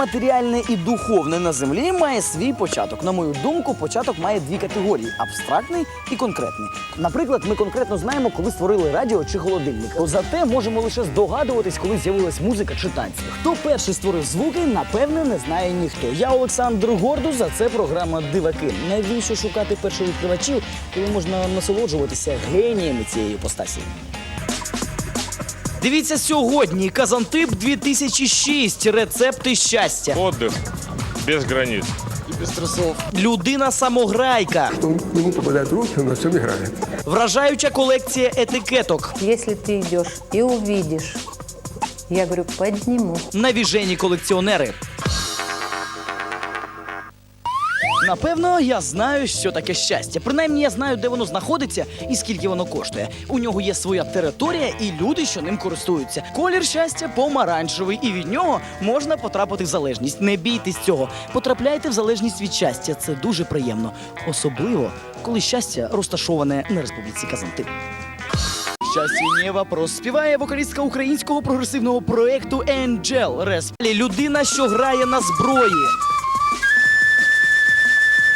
Матеріальне і духовне на землі має свій початок. На мою думку, початок має дві категорії: абстрактний і конкретний. Наприклад, ми конкретно знаємо, коли створили радіо чи холодильник. Зате можемо лише здогадуватись, коли з'явилась музика чи танці. Хто перший створив звуки, напевне, не знає ніхто. Я Олександр Гордус, а це програма Диваки. Навіщо шукати першовідкривачів, коли можна насолоджуватися геніями цієї постасі? Дивіться сьогодні Казантип 2006. Рецепти щастя. Отдых без границ. Людина самограйка. Он к нему попадает в руки, он на всем играет. Вражаюча колекція етикеток. Если ты идешь и увидишь, я говорю, подниму. Навіжені колекціонери. Напевно, я знаю, що таке щастя. Принаймні, я знаю, де воно знаходиться і скільки воно коштує. У нього є своя територія і люди, що ним користуються. Колір щастя помаранчевий, і від нього можна потрапити в залежність. Не бійтесь цього. Потрапляйте в залежність від щастя. Це дуже приємно. Особливо, коли щастя розташоване на республіці Казантип. Щастя не вопрос. Співає вокалістка українського прогресивного проекту Angel Рес. Людина, що грає на зброї.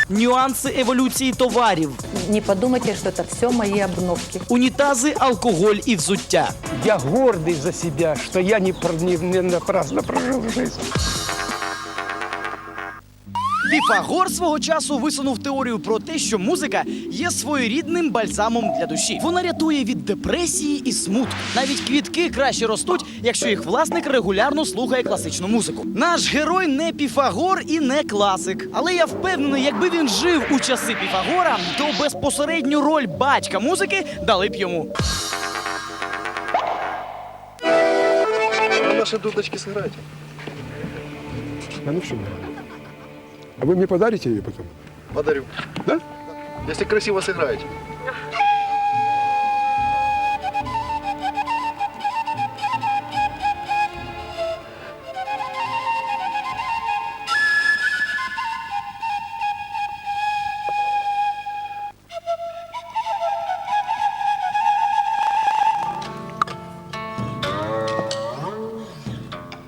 Нюанси еволюції товарів, Не подумайте, що це все мої обновки. унітази, алкоголь і взуття. Я гордый за себя, что я не, пр- не, не напрасно прожил жизнь. Піфагор свого часу висунув теорію про те, що музика є своєрідним бальзамом для душі. Вона рятує від депресії і смут. Навіть квітки краще ростуть, якщо їх власник регулярно слухає класичну музику. Наш герой не Піфагор і не класик. Але я впевнений, якби він жив у часи Піфагора, то безпосередню роль батька музики дали б йому. На нашей дудочке. А ну что? А вы мне подарите ее потом? Подарю. Да? Если красиво сыграете.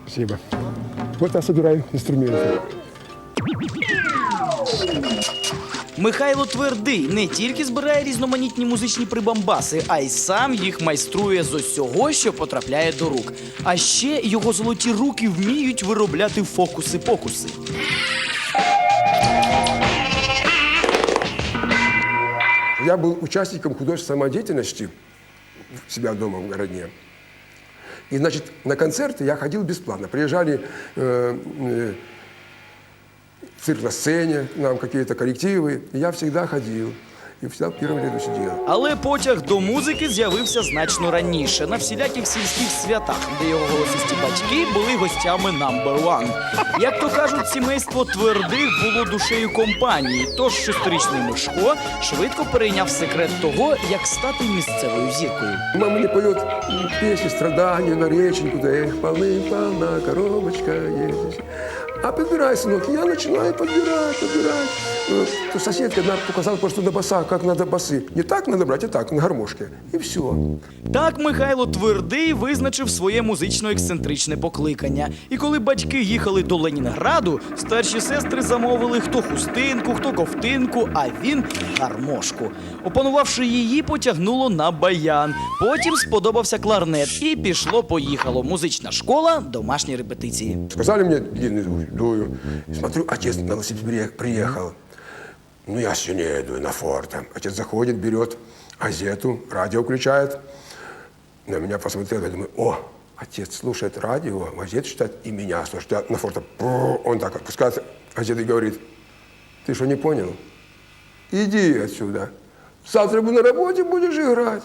Спасибо. Вот я собираю инструменты. Михайло Твердий не тільки збирає різноманітні музичні прибамбаси, а й сам їх майструє з усього, що потрапляє до рук. А ще його золоті руки вміють виробляти фокуси-покуси. Я был участником художественной самодеятельности у себя дома в городе. И, значит, на концерты я ходил бесплатно. Приезжали э, э, цирк на сцене, к нам какие-то коллективы. И я всегда ходил. И всегда в первом ряду сидел. Але потяг до музики з'явився значно раніше на всіляких сільських святах, де його голосисті батьки були гостями number one. Як то кажуть, сімейство твердих було душею компанії. Тож шестирічний Мишко швидко перейняв секрет того, як стати місцевою зіркою. Мама мне поет песню «Страдания на реченьку, да эх, полны-полна коробочка есть». А подбирай, сынок, я начинаю подбирать, подбирать. Э, То соседка одна показала просто на басах, как надо басы. Не так надо брать, а так, на гармошке. И все. Так Михайло Твердий визначив своє музично-ексцентричне покликання. І коли батьки їхали до Ленінграду, старші сестри замовили хто хустинку, хто ковтинку, а він гармошку. Опанувавши її, потягнуло на баян. Потім сподобався кларнет, і пішло-поїхало. Музична школа, домашні репетиції. Сказали мне длинный звук, дую. Смотрю, отец на велосипеде приехал. Ну, я сильнее дую на форте. Отец заходит, берет газету, радио включает. На меня посмотрел, я думаю, о, отец слушает радио, газету читает и меня слушает. Я на форте, он так отпускает газету и говорит, ты что, не понял? Иди отсюда. Завтра на работе, будешь играть.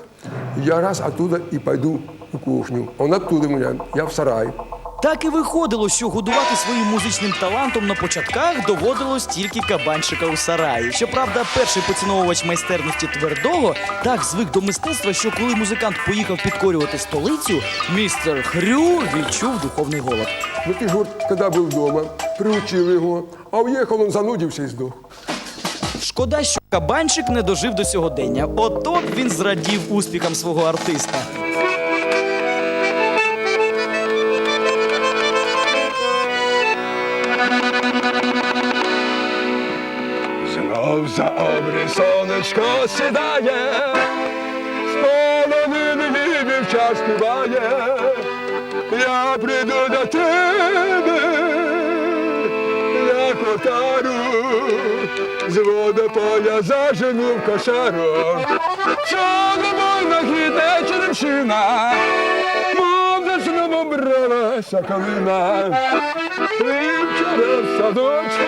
Я раз оттуда и пойду в кухню. Он оттуда у меня, я в сарай. Так і виходило, що годувати своїм музичним талантом на початках доводилось тільки кабанчика у сараї. Щоправда, перший поціновувач майстерності твердого так звик до мистецтва, що коли музикант поїхав підкорювати столицю, містер Хрю відчув духовний голод. Ну ты же вот, когда был дома, приучил его, а уехал он занудился и сдох. Шкода, що кабанчик не дожив до сьогодення. Ото б він зрадів успіхам свого артиста. За обрій сонечко сідає, з полонини час співає, я прийду до тебе, як отару, з водополя зажену в кошару. Чорному нахідне черемшина, мов знову бралася калина, і вчора в садочку,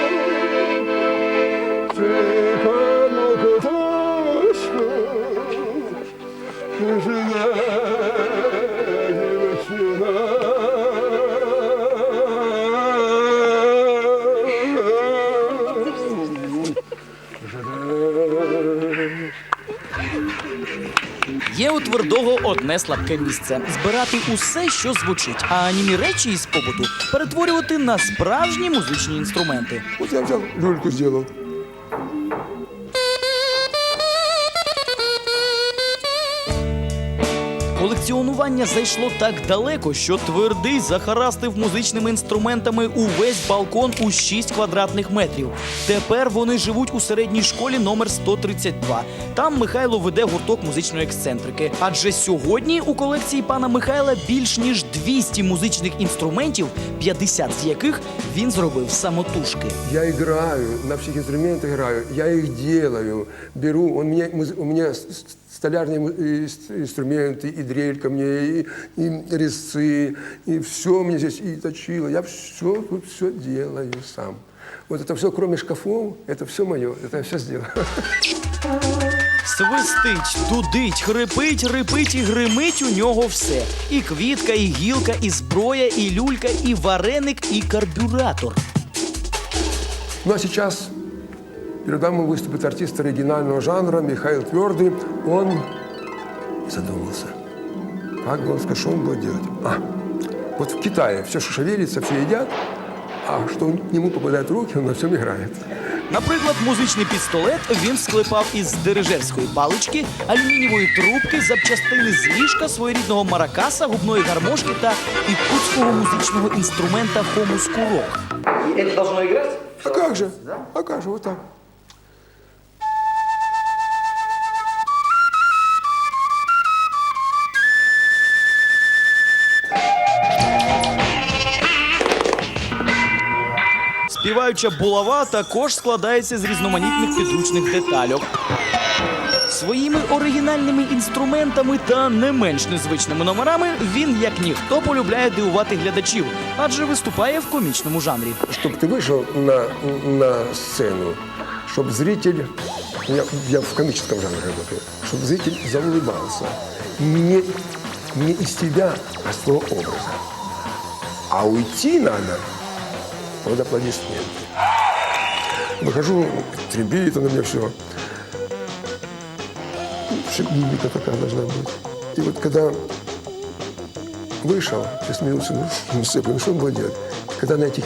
Є у твердого одне слабке місце збирати усе, що звучить, а німі речі із побуту перетворювати на справжні музичні інструменти. Вот я взял, люльку сделал. Колекціонування зайшло так далеко, що твердий захарастив музичними інструментами увесь балкон у 6 квадратних метрів. Тепер вони живуть у середній школі номер 132. Там Михайло веде гурток музичної ексцентрики. Адже сьогодні у колекції пана Михайла більш ніж 200 музичних інструментів, 50 з яких він зробив самотужки. Я играю, на всех инструментах играю, я их делаю, беру, у меня с- с- столярные му- и с- инструменты, и дрелька мне, и, и резцы, и все мне здесь, и точило, я все тут все делаю сам. Вот это все, кроме шкафов, это все мое, это я все сделал. Свистить, дудить, хрипить, рипить і гримить у нього все. І квітка, і гілка, і зброя, і люлька, і вареник, і карбюратор. Ну а сейчас перед нами выступит артист оригинального жанра Михаил Твердый. Он задумался. Как бы он сказал, что он будет делать? А, вот в Китае все, что шевелится, все едят, а что к нему попадает в руки, он на всем играет. Наприклад, музичний пістолет він склепав із дирижерської палички, алюмінієвої трубки, запчастини з ліжка, своєрідного маракаса, губної гармошки та ікутського музичного інструмента хомус курок. А как же? А как же? Вот Співаюча булава також складається з різноманітних підручних детальок. Своїми оригінальними інструментами та не менш незвичними номерами він, як ніхто, полюбляє дивувати глядачів, адже виступає в комічному жанрі. Чтобы ты вышел на, на сцену, чтобы зритель, я, я в комическом жанре работаю, чтобы зритель заулыбался. Не, не из тебя, а с твоего образа. А уйти надо под аплодисменты. Выхожу, требит на меня все. Все мимика такая должна быть. И вот когда вышел, все смеются, ну, ну, Сыпа, ну что он будет делать? Когда на этих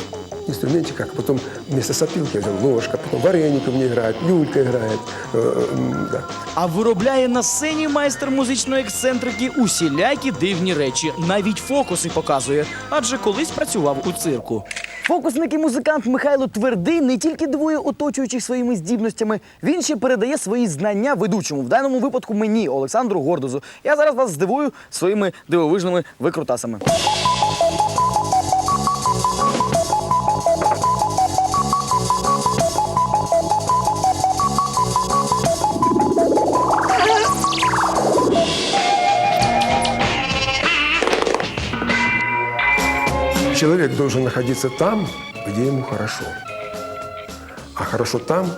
инструментиках, потом вместо сопилки я взял ложка, потом вареников мне играет, люлька играет, э, м, да. А виробляє на сцені майстер музичної ексцентрики усілякі дивні речі, навіть фокуси показує, адже колись працював у цирку. Фокусник і музикант Михайло Твердий не тільки дивує оточуючих своїми здібностями, він ще передає свої знання ведучому, в даному випадку мені, Олександру Гордозу. Я зараз вас здивую своїми дивовижними викрутасами. Человек должен находиться там, где ему хорошо. А хорошо там,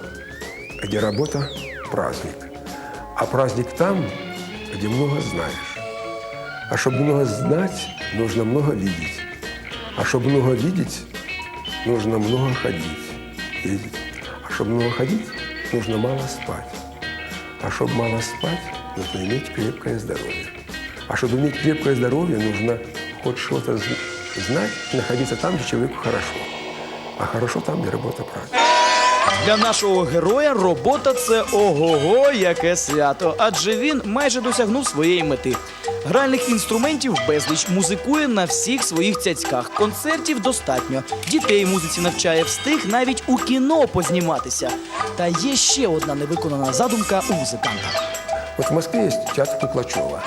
где работа – праздник. А праздник там, где много знаешь. А чтобы много знать, нужно много видеть. А чтобы много видеть, нужно много ходить. Видеть. А чтобы много ходить, нужно мало спать. А чтобы мало спать, нужно иметь крепкое здоровье. А чтобы иметь крепкое здоровье, нужно хоть что-то з- знать и находиться там, где человеку хорошо. А хорошо там, где работа праздник. Для нашого героя робота це ого-го, яке свято, адже він майже досягнув своєї мети. Гральних інструментів безліч музикує на всіх своїх цяцьках. Концертів достатньо. Дітей музиці навчає, встиг навіть у кіно позніматися. Та є ще одна невиконана задумка у музиканта. Вот в Москве есть театр Куклачева.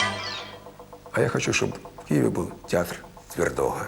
А я хочу, чтобы в Киеве был театр Твердого.